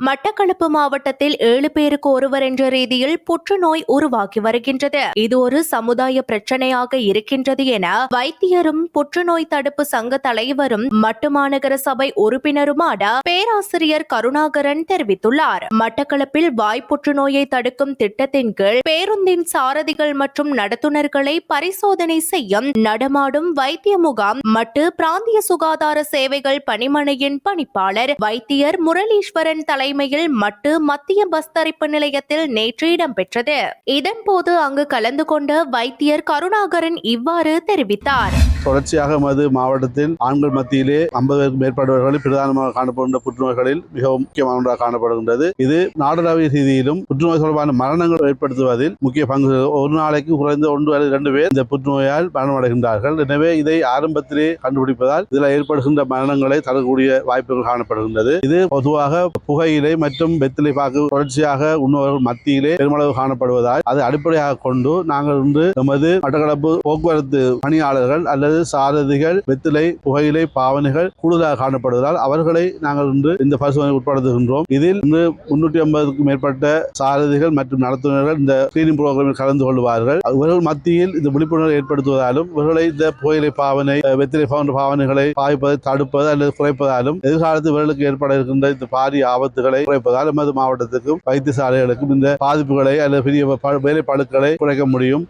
மட்டக்களப்பு மாவட்டத்தில் ஏழு பேருக்கு ஒருவர் என்ற ரீதியில் புற்றுநோய் உருவாகி வருகின்றது. இது ஒரு சமுதாய பிரச்சனையாக இருக்கின்றது என வைத்தியரும் புற்றுநோய் தடுப்பு சங்க தலைவரும் மட்டு மாநகர சபை உறுப்பினருமான பேராசிரியர் கருணாகரன் தெரிவித்துள்ளார். மட்டக்களப்பில் வாய் புற்றுநோயை தடுக்கும் திட்டத்தின் கீழ் பேருந்தின் சாரதிகள் மற்றும் நடத்துனர்களை பரிசோதனை செய்யும் நடமாடும் வைத்திய முகாம் மட்டு பிராந்திய சுகாதார சேவைகள் பணிமனையின் பணிப்பாளர் வைத்தியர் முரளீஸ்வரன் தலை தலைமையில் மட்டு மத்திய பஸ் தரிப்பு நிலையத்தில் நேற்று இடம்பெற்றது. இதன்போது அங்கு கலந்து கொண்ட வைத்தியர் கருணாகரன் இவ்வாறு தெரிவித்தார். தொடர்ச்சியாக மது மாவட்டத்தில் ஆண்கள் மத்தியிலே ஐம்பதுக்கும் மேற்பட்டவர்களில் பிரதானமாக காணப்படுகின்ற புற்றுநோய்களில் மிகவும் முக்கியமான ஒன்றாக காணப்படுகின்றது. இது நாடளாவிய ரீதியிலும் புற்றுநோய் தொடர்பான மரணங்கள் ஏற்படுத்துவதில் முக்கிய பங்கு ஒரு நாளைக்கு குறைந்த ஒன்று அல்லது இரண்டு பேர் இந்த புற்றுநோயால் மரணமடைகின்றார்கள். எனவே இதை ஆரம்பத்திலே கண்டுபிடிப்பதால் இதில் ஏற்படுகின்ற மரணங்களை தரக்கூடிய வாய்ப்புகள் காணப்படுகின்றது. இது பொதுவாக புகையிலை மற்றும் வெத்திலை பாக்கு தொடர்ச்சியாக உண்ணவர்கள் மத்தியிலே பெருமளவு காணப்படுவதால் அதை அடிப்படையாக கொண்டு நாங்கள் இன்று நமது மட்டக்களப்பு போக்குவரத்து பணியாளர்கள் அல்லது சாரதிகள் வெத்திலை புகையிலை பாவனைகள் கூடுதலாக காணப்படுவதால் அவர்களை நாங்கள் இன்று இந்த பரிசோதனை உட்படுத்துகின்றோம். இதில் இன்று முன்னூற்றி ஐம்பதுக்கும் மேற்பட்ட சாரதிகள் மற்றும் நடத்துனர்கள் இந்த ஸ்கிரீனிங் புரோகிராமில் கலந்து கொள்வார்கள். இவர்கள் மத்தியில் இந்த விழிப்புணர்வு ஏற்படுத்துவதாலும் இவர்களை இந்த புகையிலை பாவனை வெத்திலை போன்ற பாவனைகளை பாய்ப்பதை தடுப்பது அல்லது குறைப்பதாலும் எதிர்காலத்தில் இவர்களுக்கு ஏற்பட இருக்கின்ற இந்த பாரிய ஆபத்துகளை குறைப்பதால் எமது மாவட்டத்துக்கும் வைத்தியசாலைகளுக்கும் இந்த பாதிப்புகளை அல்லது பெரிய வேலைப்பாடுகளை குறைக்க முடியும்.